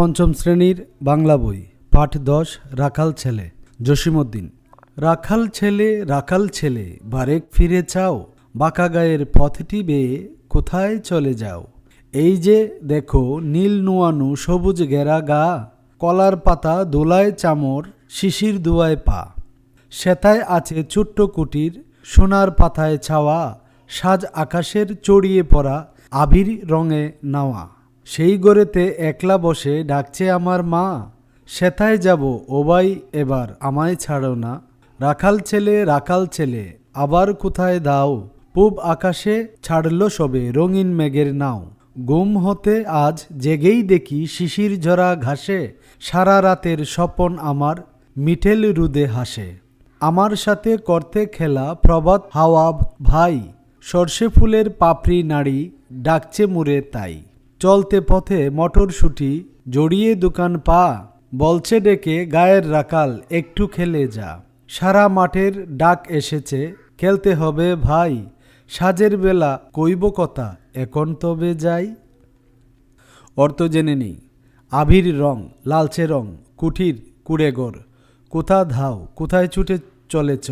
পঞ্চম শ্রেণির বাংলা বই, পাঠ দশ, রাখাল ছেলে, জসিমউদ্দিন। রাখাল ছেলে রাখাল ছেলে, বারেক ফিরে চাও, বাঁকা গায়ের পথটি বেয়ে কোথায় চলে যাও? এই যে দেখো নীল নুয়ানু সবুজ ঘেরা গা, কলার পাতা দোলায় চামর, শিশির দুয়ায় পা। সেতায় আছে ছোট্ট কুটির, সোনার পাতায় ছাওয়া, সাজ আকাশের চড়িয়ে পড়া, আবির রঙে নাওয়া। সেই গড়েতে একলা বসে ডাকছে আমার মা, সেথায় যাব ওবাই এবার, আমায় ছাড়ো না। রাখাল ছেলে রাখাল ছেলে, আবার কোথায় দাও? পূব আকাশে ছাড়ল সবে রঙিন মেঘের নাও। গুম হতে আজ জেগেই দেখি শিশির ঝরা ঘাসে, সারা রাতের স্বপন আমার মিঠেল রুদে হাসে। আমার সাথে করতে খেলা প্রবাদ হাওয়া ভাই, সর্ষে ফুলের পাপড়ি নাড়ি, ডাকছে মুরে তাই। চলতে পথে মটরশুটি জড়িয়ে দোকান পা, বলছে ডেকে গায়ের রাকাল, একটু খেলে যা। সারা মাঠের ডাক এসেছে, খেলতে হবে ভাই। সাজের বেলা কইব কথা, এখন তবে যাই। অর্থ জেনে নিই। আভির রং, লালচে রং, কুঠির কুড়েগর কোথা ধাও, কোথায় ছুটে চলেছ?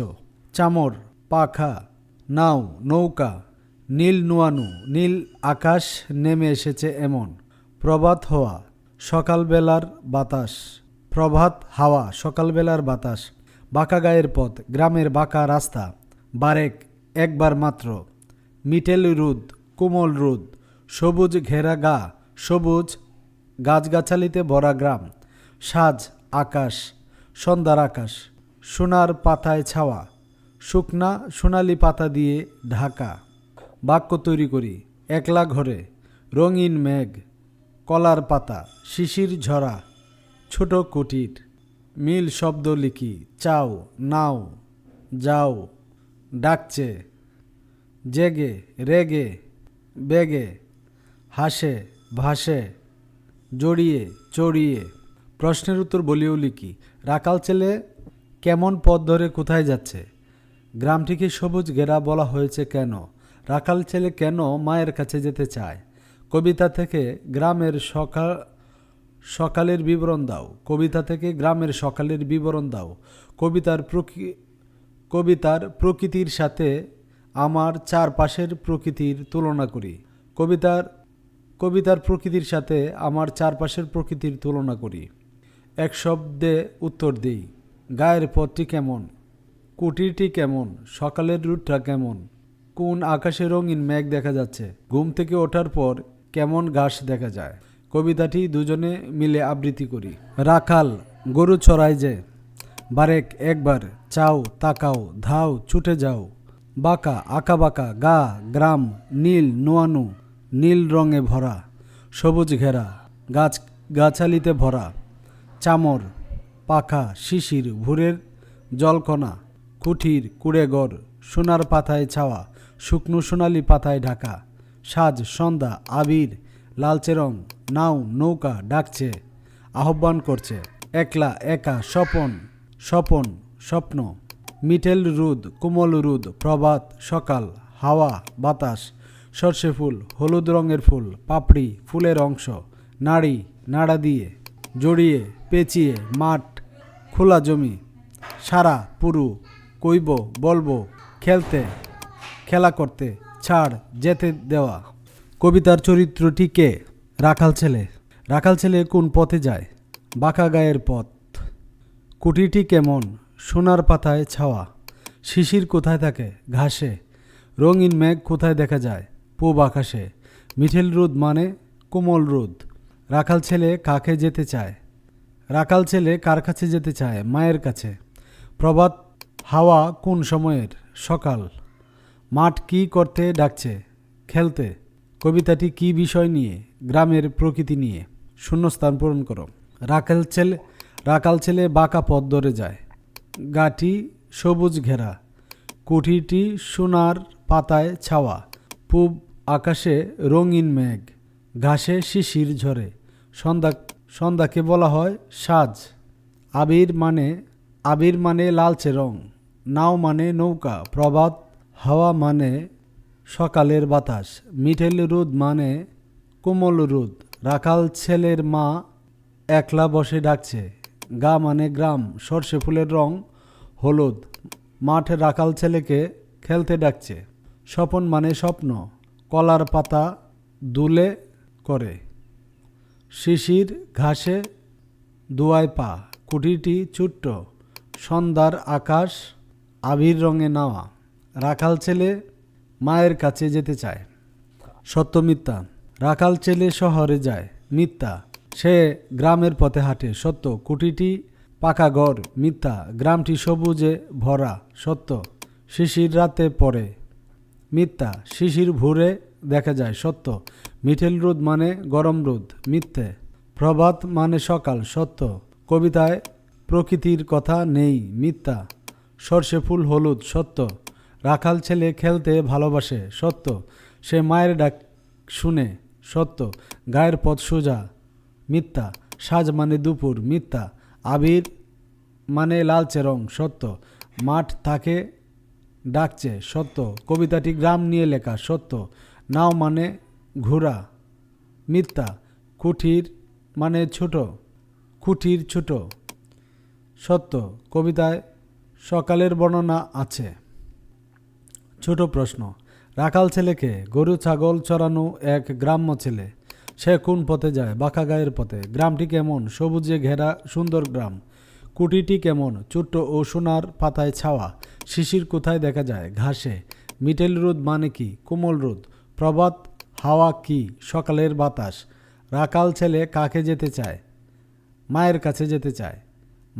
চামর, পাখা, নাও, নৌকা। নীল নুয়ানু, নীল আকাশ নেমে এসেছে এমন। প্রভাত হওয়া, সকালবেলার বাতাস। প্রভাত হাওয়া, সকালবেলার বাতাস। বাঁকা গায়ের পথ, গ্রামের বাঁকা রাস্তা। বারেক, একবার মাত্র। মিটেল রুদ, কোমল রুদ। সবুজ ঘেরা গা, সবুজ গাছগাছালিতে ভরা গ্রাম। সাজ আকাশ, সন্ধ্যার আকাশ। সোনার পাতায় ছাওয়া। শুকনা সোনালি পাতা দিয়ে ঢাকা। বাক্য তৈরি করি, একলা ঘরে, রঙিন মেঘ, কলার পাতা, শিশির ঝরা, ছোট কুটির, মিল শব্দ লিখি, চাও, নাও, যাও, ডাকছে, জেগে, রেগে, বেগে, হাসে, ভাসে, জড়িয়ে, চড়িয়ে, প্রশ্নের উত্তর বলিও লিখি, রাকাল ছেলে কেমন পথ ধরে কোথায় যাচ্ছে, গ্রামটিকে সবুজ ঘেরা বলা হয়েছে কেন রাখাল ছেলে কেন মায়ের কাছে যেতে চায়? কবিতা থেকে গ্রামের সকাল সকালের বিবরণ দাও। কবিতা থেকে গ্রামের সকালের বিবরণ দাও। কবিতার প্রকৃ, কবিতার প্রকৃতির সাথে আমার চারপাশের প্রকৃতির তুলনা করি। কবিতার কবিতার প্রকৃতির সাথে আমার চারপাশের প্রকৃতির তুলনা করি। এক শব্দে উত্তর দিই। গায়ের পথটি কেমন? কুটিরটি কেমন? সকালের রুটটা কেমন? কোন আকাশে রঙিন মেঘ দেখা যাচ্ছে? ঘুম থেকে ওঠার পর কেমন ঘাস দেখা যায়? কবিতাটি দুজনে মিলে আবৃত্তি করি। রাখাল, গরু চড়াই যে। বারেক, একবার, চাও, তাকাও, ধাও, ছুটে যাও। বাঁকা, আঁকা বাঁকা, গা, গ্রাম, নীল, নোয়ানু, নীল রঙে ভরা। সবুজ ঘেরা, গাছ, গাছালিতে ভরা। চামর, পাখা, শিশির, ভুরের জলকণা, কুঠির কুড়েগড় সোনার পাতায় ছাওয়া, শুকনো সোনালি পাতায় ঢাকা। সাজ, সন্ধ্যা, আবির, লালচে রং, নাও, নৌকা ডাকছে, আহ্বান করছে, একলা, একা, স্বপন স্বপন, স্বপ্ন। মিঠেল রুদ, কোমল রুদ, প্রভাত, সকাল, হাওয়া, বাতাস, সর্ষে ফুল, হলুদ রঙের ফুল, পাপড়ি, ফুলের অংশ, নাড়ি, নাড়া দিয়ে, জড়িয়ে, পেঁচিয়ে, মাঠ, খোলা জমি, সারা, পুরু, কইব, বলব খেলতে, খেলা করতে, ছাড়, যেতে দেওয়া। কবিতার চরিত্রটি কে রাখাল ছেলে। রাখাল ছেলে কোন পথে যায়? বাঁকা গায়ের পথ। কুটিটি কেমন? সোনার পাতায় ছাওয়া। শিশির কোথায় থাকে? ঘাসে। রঙিন মেঘ কোথায় দেখা যায়? পূব আকাশে। মিঠেল রোদ মানে কোমল রোদ। রাখাল ছেলে কাকে যেতে চায়? রাখাল ছেলে কার কাছে যেতে চায়? মায়ের কাছে। প্রভাত, হাওয়া কোন সময়ের? সকাল। মাঠ কি করতে ডাকছে? খেলতে। কবিতাটি কি বিষয় নিয়ে? গ্রামের প্রকৃতি নিয়ে। শূন্যস্থান পূরণ করো। রাখাল ছেলে রাখাল ছেলে বাঁকা পথ ধরে যায়। গাটি সবুজ ঘেরা। কুঠিটি সোনার পাতায় ছাওয়া। পূব আকাশে রঙিন মেঘ। ঘাসে শিশির ঝরে। সন্ধ্যা সন্ধ্যাকে বলা হয় সাজ। আবির মানে আবির মানে লালচে রং। নাও মানে নৌকা, প্রভাত, হাওয়া মানে সকালের বাতাস, মিঠেল রোদ মানে কোমল রোদ, রাখাল ছেলের মা একলা বসে ডাকছে, গা মানে গ্রাম, সর্ষে ফুলের রং হলুদ, মাঠে রাখাল ছেলেকে খেলতে ডাকছে, স্বপন মানে স্বপ্ন, কলার পাতা দুলে করে, শিশির ঘাসে দুয়ায় পা কুটিটি চুট্ট, সন্ধ্যার আকাশ আবির রঙে নাওয়া রাখাল ছেলে মায়ের কাছে যেতে চায়। সত্য মিথ্যা, রাখাল ছেলে শহরে যায়, মিথ্যা। সে গ্রামের পথে হাঁটে, সত্য। কুটিটি পাকা ঘর, মিথ্যা। গ্রামটি সবুজে ভরা, সত্য। শিশির রাতে পড়ে, মিথ্যা। শিশির ভুরে দেখা যায়, সত্য। মিঠেল রোদ মানে গরম রোদ, মিথ্যে। প্রভাত মানে সকাল, সত্য। কবিতায় প্রকৃতির কথা নেই, মিথ্যা। সর্ষে ফুল হলুদ, সত্য। রাখাল ছেলে খেলতে ভালোবাসে, সত্য। সে মায়ের ডাক শুনে, সত্য। গায়ের পথ সোজা, মিথ্যা। সাজ মানে দুপুর, মিথ্যা। আবির মানে লালচে রং, সত্য। মাঠ তাকে ডাকছে, সত্য। কবিতাটি গ্রাম নিয়ে লেখা, সত্য। নাও মানে ঘোড়া, মিথ্যা। কুঠির মানে ছোট, কুঠির ছোট, সত্য। কবিতায় সকালের বর্ণনা আছে। ছোট প্রশ্ন, রাখাল ছেলেকে গরু ছাগল চড়ানো এক গ্রাম্য ছেলে, সে কোন পথে যায়? বাঁকা গায়ের পথে। গ্রামটি কেমন? সবুজে ঘেরা, সুন্দর গ্রাম। কুটিটি কেমন? ছোট্ট ও সোনার পাতায় ছাওয়া। শিশির কোথায় দেখা যায়? ঘাসে। মিটেল রোদ মানে কি? কোমল রোদ। প্রভাত, হাওয়া কি? সকালের বাতাস। রাখাল ছেলে কাকে যেতে চায়? মায়ের কাছে যেতে চায়।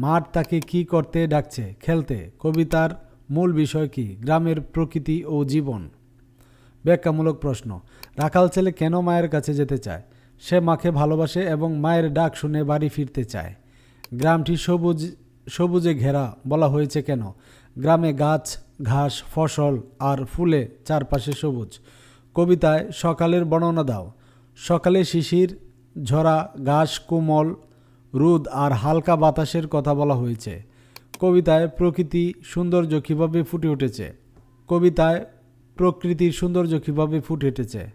মাঠ তাকে কি করতে ডাকছে? খেলতে। কবিতার মূল বিষয় কি? গ্রামের প্রকৃতি ও জীবন। ব্যাখ্যামূলক প্রশ্ন, রাখাল ছেলে কেন মায়ের কাছে যেতে চায়? সে মাকে ভালোবাসে এবং মায়ের ডাক শুনে বাড়ি ফিরতে চায়। গ্রামটি সবুজ, সবুজে ঘেরা বলা হয়েছে কেন? গ্রামে গাছ, ঘাস, ফসল আর ফুলে চারপাশে সবুজ। কবিতায় সকালের বর্ণনা দাও। সকালে শিশির, ঝরা, ঘাস, কোমল রোদ আর হালকা বাতাসের কথা বলা হয়েছে। কবিতায় প্রকৃতি সৌন্দর্য কীভাবে ফুটে উঠেছে। কবিতায় প্রকৃতির সৌন্দর্য কীভাবে ফুটে উঠেছে।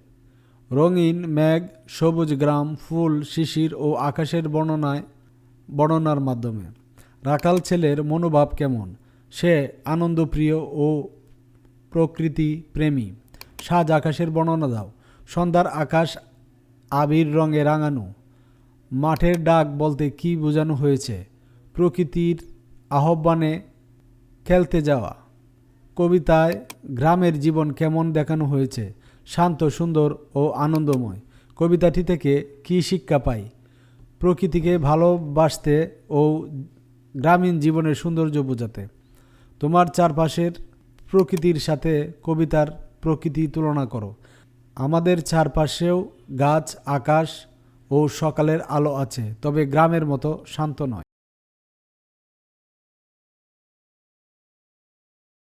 রঙিন, মেঘ, সবুজ গ্রাম, ফুল, শিশির ও আকাশের বর্ণনায়, বর্ণনার মাধ্যমে। রাখাল ছেলের মনোভাব কেমন? সে আনন্দপ্রিয় ও প্রকৃতি প্রেমী সাজ আকাশের বর্ণনা দাও। সন্ধ্যার আকাশ আবির রঙে রাঙানো। মাঠের ডাক বলতে কি বোঝানো হয়েছে? প্রকৃতির আহ্বানে খেলতে যাওয়া। কবিতায় গ্রামের জীবন কেমন দেখানো হয়েছে? শান্ত, সুন্দর ও আনন্দময়। কবিতাটি থেকে কি শিক্ষা পাই? প্রকৃতিকে ভালোবাসতে ও গ্রামীণ জীবনের সৌন্দর্য বোঝাতে। তোমার চারপাশের প্রকৃতির সাথে কবিতার প্রকৃতি তুলনা করো। আমাদের চারপাশেও গাছ, আকাশ ও সকালের আলো আছে তবে গ্রামের মতো শান্ত নয়।